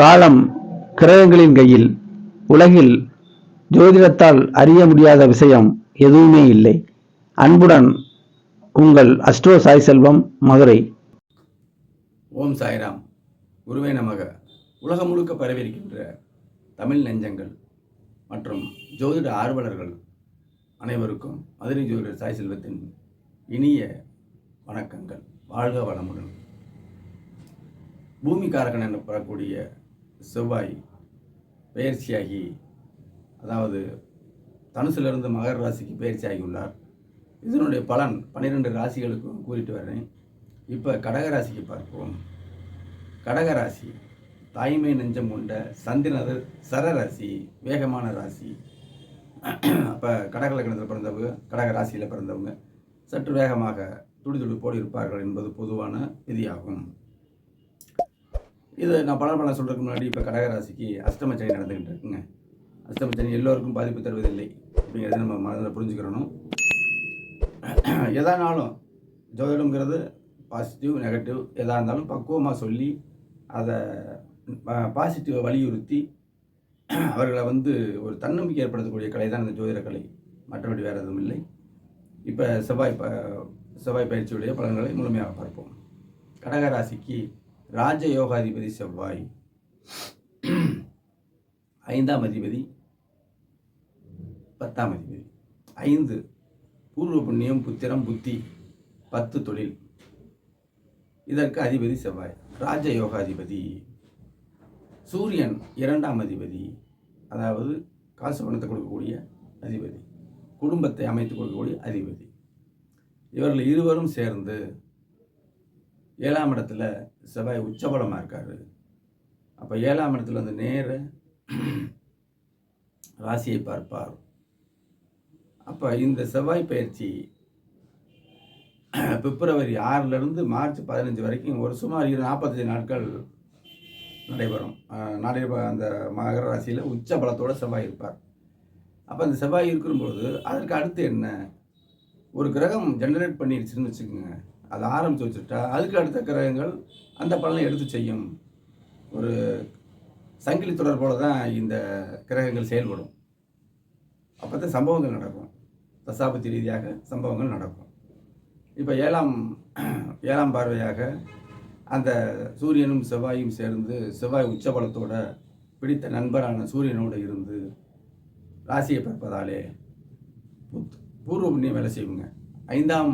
காலம் கிரகங்களின் கையில் உலகில் ஜோதிடத்தால் அறிய முடியாத விஷயம் எதுவுமே இல்லை. அன்புடன் உங்கள் அஸ்ட்ரோ சாய் செல்வம் மதுரை. ஓம் சாய்ராம். குருவே நமக. உலகம் முழுக்க பரவியிருக்கின்ற தமிழ் நெஞ்சங்கள் மற்றும் ஜோதிட ஆர்வலர்கள் அனைவருக்கும் மதுரை ஜோதிடர் சாய் செல்வத்தின் இனிய வணக்கங்கள். வாழ்க வளமுடன். என எனப்படக்கூடிய செவ்வாய் பயிற்சியாகி அதாவது தனுசிலிருந்து மகர ராசிக்கு பயிற்சியாகி உள்ளார் இதனுடைய பலன் பன்னிரெண்டு ராசிகளுக்கும் கூறிட்டு வர்றேன். இப்போ கடகராசிக்கு பார்ப்போம். கடகராசி தாய்மை நெஞ்சம் கொண்ட சந்திரனது சரராசி வேகமான ராசி. அப்போ கடகலக்கணத்தில் பிறந்தவங்க கடக ராசியில் பிறந்தவங்க சற்று வேகமாக துடிதுடிப்போடு இருப்பார்கள் என்பது பொதுவான விதியாகும். இது நான் பல பல சொல்கிறதுக்கு முன்னாடி இப்போ கடகராசிக்கு அஷ்டம சனி நடந்துக்கிட்டு இருக்குங்க. அஷ்டம சனி எல்லோருக்கும் பாதிப்பு தருவதில்லை அப்படிங்கிறத நம்ம மனதில் புரிஞ்சுக்கிறணும். எதானாலும் ஜோதிடம்ங்கிறது பாசிட்டிவ் நெகட்டிவ் எதாக இருந்தாலும் பக்குவமாக சொல்லி அதை பாசிட்டிவை வலியுறுத்தி அவர்களை வந்து ஒரு தன்னம்பிக்கை ஏற்படுத்தக்கூடிய கலை தான் இந்த ஜோதிட கலை. மற்றபடி வேறு எதுவும் இல்லை. இப்போ செவ்வாய் ப செவ்வாய் பயிற்சியுடைய பலன்களை முழுமையாக பார்ப்போம். கடகராசிக்கு ராஜ யோகாதிபதி செவ்வாய். ஐந்தாம் அதிபதி. பத்தாம் அதிபதி. ஐந்து பூர்வ புண்ணியம் புத்திரம் புத்தி பத்து தொழில். இதற்கு அதிபதி செவ்வாய். ராஜ யோகாதிபதி. சூரியன் இரண்டாம் அதிபதி. அதாவது காசு பணத்தை கொடுக்கக்கூடிய அதிபதி. குடும்பத்தை அமைத்து கொடுக்கக்கூடிய அதிபதி. இவர்கள் இருவரும் சேர்ந்து ஏழாம் இடத்துல செவ்வாய் உச்சபலமாக இருக்கார். அப்போ ஏழாம் இடத்துல வந்து நேர ராசியை பார்ப்பார். அப்போ இந்த செவ்வாய் பயிற்சி பிப்ரவரி ஆறிலிருந்து மார்ச் பதினஞ்சு வரைக்கும் ஒரு சுமார் இரு நாற்பத்தஞ்சு நாட்கள் நடைபெறும். நடைபெற அந்த மகர ராசியில் உச்ச பலத்தோட செவ்வாய் இருப்பார். அப்போ அந்த செவ்வாய் இருக்கும்போது அதற்கு அடுத்து என்ன? ஒரு கிரகம் ஜெனரேட் பண்ணிடுச்சுன்னு வச்சுக்கோங்க. அதை ஆரம்பித்து வச்சுட்டா அதுக்கு அடுத்த கிரகங்கள் அந்த பலனை எடுத்து செய்யும். ஒரு சங்கிலி தொடர் போல தான் இந்த கிரகங்கள் செயல்படும். அப்போ தான் சம்பவங்கள் நடக்கும். தசாபத்தி ரீதியாக சம்பவங்கள் நடக்கும். இப்போ ஏழாம் ஏழாம் பார்வையாக அந்த சூரியனும் செவ்வாயும் சேர்ந்து செவ்வாய் உச்சபலத்தோட பிடித்த நண்பரான சூரியனோடு இருந்து ராசியை பார்ப்பதாலே புத் பூர்வ புண்ணியம் வேலை செய்வோங்க ஐந்தாம்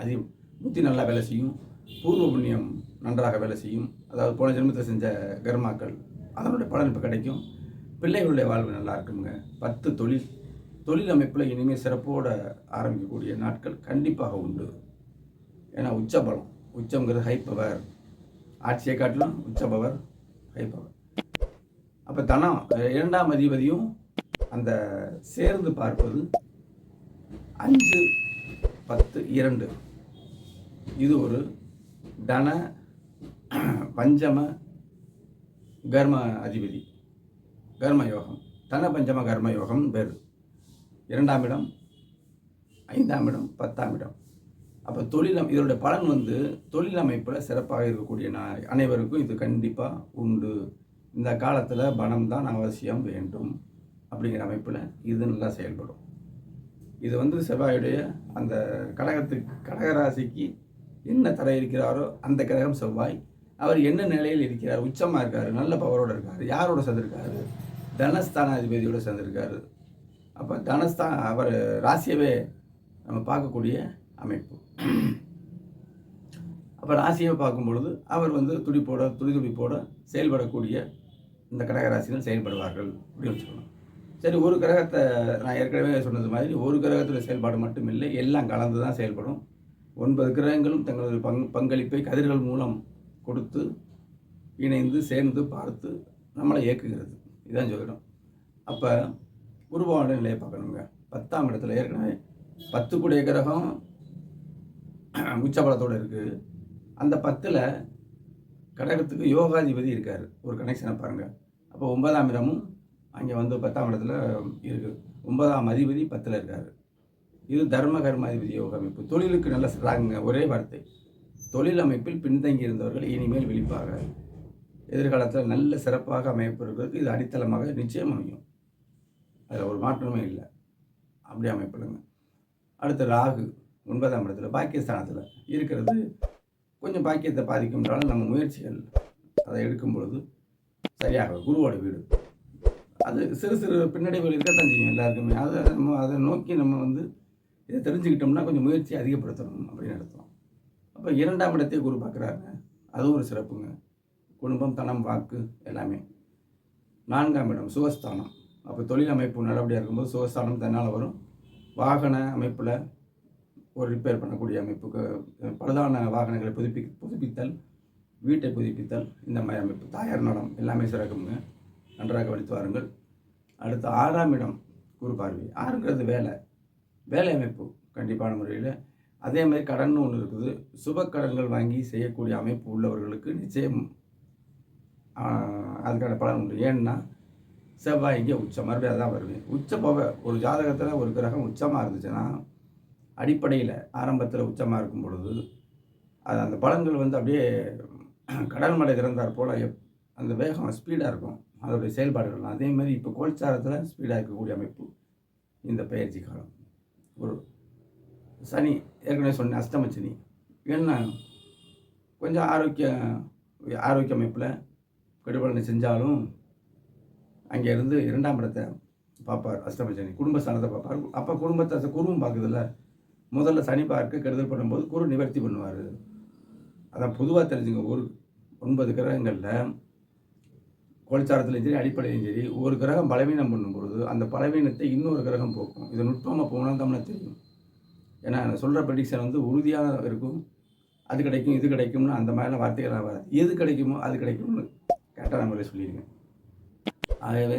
அதி புத்தி நல்லா வேலை செய்யும். பூர்வ புண்ணியம் நன்றாக வேலை செய்யும். அதாவது போன ஜென்மத்தில் செஞ்ச கர்மாக்கள் அதனுடைய பலன் இப்போ கிடைக்கும். பிள்ளைகளுடைய வாழ்வு நல்லா இருக்குங்க. பத்து தொழில். தொழில் அமைப்பில் இனிமேல் சிறப்போடு ஆரம்பிக்கக்கூடிய நாட்கள் கண்டிப்பாக உண்டு. ஏன்னா உச்சபலம் உச்சங்கிறது ஹை பவர் ஆட்சியை காட்டிலும் உச்ச பவர் ஹை பவர் அப்போ தனம் இரண்டாம் அதிபதியும் அந்த சேர்ந்து பார்ப்பது அஞ்சு பத்து இரண்டு. இது ஒரு தன பஞ்சம கர்ம அதிபதி. கர்மயோகம். தன பஞ்சம கர்ம யோகம் பேர். இரண்டாம் இடம் ஐந்தாம் இடம் பத்தாம் இடம். அப்போ தொழில் அமை- பலன் வந்து தொழில் அமைப்பில் சிறப்பாக இருக்கக்கூடிய நா- அனைவருக்கும் இது கண்டிப்பாக உண்டு. இந்த காலத்தில் பணம் தான் அவசியம் வேண்டும் அப்படிங்கிற அமைப்பில் இது நல்லா செயல்படும். இது வந்து செவ்வாயுடைய அந்த கடகத்துக்கு கடகராசிக்கு என்ன தடை இருக்கிறாரோ அந்த கிரகம் செவ்வாய். அவர் என்ன நிலையில் இருக்கிறார்? உச்சமாக இருக்கார் நல்ல பவரோடு இருக்கார் யாரோட சேர்ந்துருக்காரு? தனஸ்தானாதிபதியோட சேர்ந்துருக்காரு. அப்போ தனஸ்தான் அவர் ராசியவே நம்ம பார்க்கக்கூடிய அமைப்பு. அப்போ ராசியை பார்க்கும் பொழுது அவர் வந்து துடிப்போட துடி துடிப்போட செயல்படக்கூடிய இந்த கடகராசிகள் செயல்படுவார்கள் அப்படின்னு சொல்லணும் சரி ஒரு கிரகத்தை நான் ஏற்கனவே சொன்னது மாதிரி ஒரு கிரகத்துடைய செயல்பாடு மட்டும் இல்லை எல்லாம் கலந்து தான் செயல்படும். ஒன்பது கிரகங்களும் தங்களது பங் பங்களிப்பை கதிர்கள் மூலம் கொடுத்து இணைந்து சேர்ந்து பார்த்து நம்மளை இயக்குகிறது. இதுதான் சொல்லிடும் அப்போ உருவான நிலையை பார்க்கணுங்க. பத்தாம் இடத்துல ஏற்கனவே பத்து கூடிய கிரகம் உச்சபலத்தோடு இருக்குது அந்த பத்தில் கடகத்துக்கு யோகாதிபதி இருக்கார். ஒரு கனெக்ஷனை பாருங்கள் அப்போ ஒன்பதாம் இடமும் அங்கே வந்து பத்தாம் இடத்துல இருக்குது ஒன்பதாம் அதிபதி பத்தில் இருக்கார். இது தர்ம கர்மாதிபதி யோக அமைப்பு தொழிலுக்கு நல்ல ஸ்ட்ராங்குங்க ஒரே வார்த்தை. தொழில் அமைப்பில் பின்தங்கி இருந்தவர்கள் இனிமேல் விழிப்பாக. எதிர்காலத்தில் நல்ல சிறப்பாக அமைப்பு இருக்கிறதுக்கு இது அடித்தளமாக நிச்சயம் அமையும். அதில் ஒரு மாற்றமே இல்லை. அப்படி அமைப்பிடுங்க அடுத்து ராகு ஒன்பதாம் இடத்துல பாக்கியஸ்தானத்தில். இருக்கிறது கொஞ்சம் பாக்கியத்தை பாதிக்கும்னாலும் நம்ம முயற்சிகள் அதை எடுக்கும் பொழுது சரியாக குருவோட வீடு. அது சிறு சிறு பின்னடைவுகள் இருக்கத்தான் செய்யும் எல்லாருக்குமே. அதை நம்ம அதை நோக்கி நம்ம வந்து இதை தெரிஞ்சுக்கிட்டோம்னா கொஞ்சம் முயற்சி அதிகப்படுத்தணும் அப்படின்னு அர்த்தம். அப்போ இரண்டாம் இடத்தை குரு பார்க்குறாருங்க. அதுவும் ஒரு சிறப்புங்க. குடும்பம் தனம் வாக்கு எல்லாமே. நான்காம் இடம் சுகஸ்தானம். அப்போ தொழில் அமைப்பு நல்லபடியாக இருக்கும்போது சுகஸ்தானம் தன்னால் வரும். வாகன அமைப்பில் ஒரு ரிப்பேர் பண்ணக்கூடிய அமைப்புக்கு பழுதான வாகனங்களை புதுப்பி புதுப்பித்தல் வீட்டை புதுப்பித்தல் இந்த மாதிரி அமைப்பு. தாயார் நலம் எல்லாமே சிறக்குங்க. நன்றாக வலித்து வாருங்கள். அடுத்து ஆறாம் இடம் குரு பார்வை. ஆறுங்கிறது வேலை. வேலை அமைப்பு கண்டிப்பான முறையில். அதே மாதிரி கடன் ஒன்று இருக்குது. சுப கடன்கள் வாங்கி செய்யக்கூடிய அமைப்பு உள்ளவர்களுக்கு நிச்சயம் அதுக்கான பலன் உண்டு. ஏன்னா செவ்வாய் இங்கே உச்சம். மறுபடியும் அதான் வருவேன் உச்ச போக ஒரு ஜாதகத்தில் ஒரு கிரகம் உச்சமாக இருந்துச்சுன்னா அடிப்படையில் ஆரம்பத்தில் உச்சமாக இருக்கும் பொழுது அது அந்த பலன்கள் வந்து அப்படியே கடல் மலை திறந்தார் போல் எப் அந்த வேகம் ஸ்பீடாக இருக்கும். அதோடைய செயல்பாடுகள்லாம் அதே மாதிரி இப்போ கோல்சாரத்தில் ஸ்பீடாக இருக்கக்கூடிய அமைப்பு இந்த பயிற்சி காலம். ஒரு சனி ஏற்கனவே சொன்னேன் அஷ்டம சனி. என்ன கொஞ்சம் ஆரோக்கிய ஆரோக்கிய அமைப்பில் கெடுபலனை செஞ்சாலும் அங்கே இருந்து இரண்டாம் இடத்தை பார்ப்பார் அஷ்டம சனி. குடும்பஸ்தானத்தை பார்ப்பார். அப்போ குடும்பத்தை குருவும் பார்க்குதுல்ல. முதல்ல சனி பார்க்க கெடுதல் பண்ணும்போது குரு நிவர்த்தி பண்ணுவார். அதான் பொதுவாக தெரிஞ்சுங்க ஒரு ஒன்பது கிரகங்களில் கோழிச்சாரத்துலையும் சரி அடிப்படையிலும் சரி ஒரு கிரகம் பலவீனம் பண்ணும்பொழுது அந்த பலவீனத்தை இன்னொரு கிரகம் போக்கும். இது நுட்பமாக போனால் தமிழ தெரியும். ஏன்னா நான் சொல்கிற ப்ரெடிக்ஷன் வந்து உறுதியாக இருக்கும். அது கிடைக்கும் இது கிடைக்கும்னு அந்த மாதிரிலாம் வார்த்தைகள்லாம் வராது. எது கிடைக்குமோ அது கிடைக்கும்னு கரெக்டாக நம்மளே சொல்லிடுங்க. ஆகவே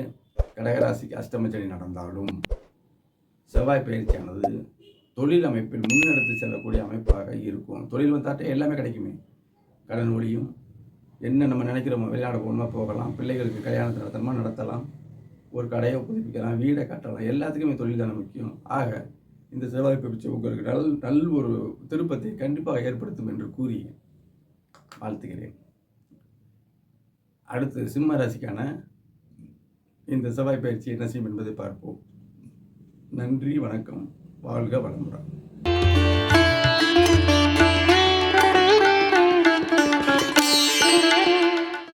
கடகராசிக்கு அஷ்டமச்சனி நடந்தாலும் செவ்வாய் பயிற்சியானது தொழில் அமைப்பில் முன்னெடுத்து செல்லக்கூடிய அமைப்பாக இருக்கும். தொழில் வந்தாட்டே எல்லாமே கிடைக்குமே. கடன் ஒளியும் என்ன நம்ம நினைக்கிறோமோ வெளிநாடு போகணுமா போகலாம். பிள்ளைகளுக்கு கல்யாணத்தை நடத்தணுமா நடத்தலாம். ஒரு கடையை புதுப்பிக்கலாம் வீடை கட்டலாம். எல்லாத்துக்குமே தொழில் தானே முக்கியம். ஆக இந்த செவ்வாய் பயிற்சி உங்களுக்கு நல் நல் ஒரு திருப்பத்தை கண்டிப்பாக ஏற்படுத்தும் என்று கூறி வாழ்த்துகிறேன். அடுத்து சிம்ம ராசிக்கான இந்த செவ்வாய் பயிற்சி என்ன செய்யும் என்பதை பார்ப்போம். நன்றி வணக்கம். வாழ்க வளமுடன்.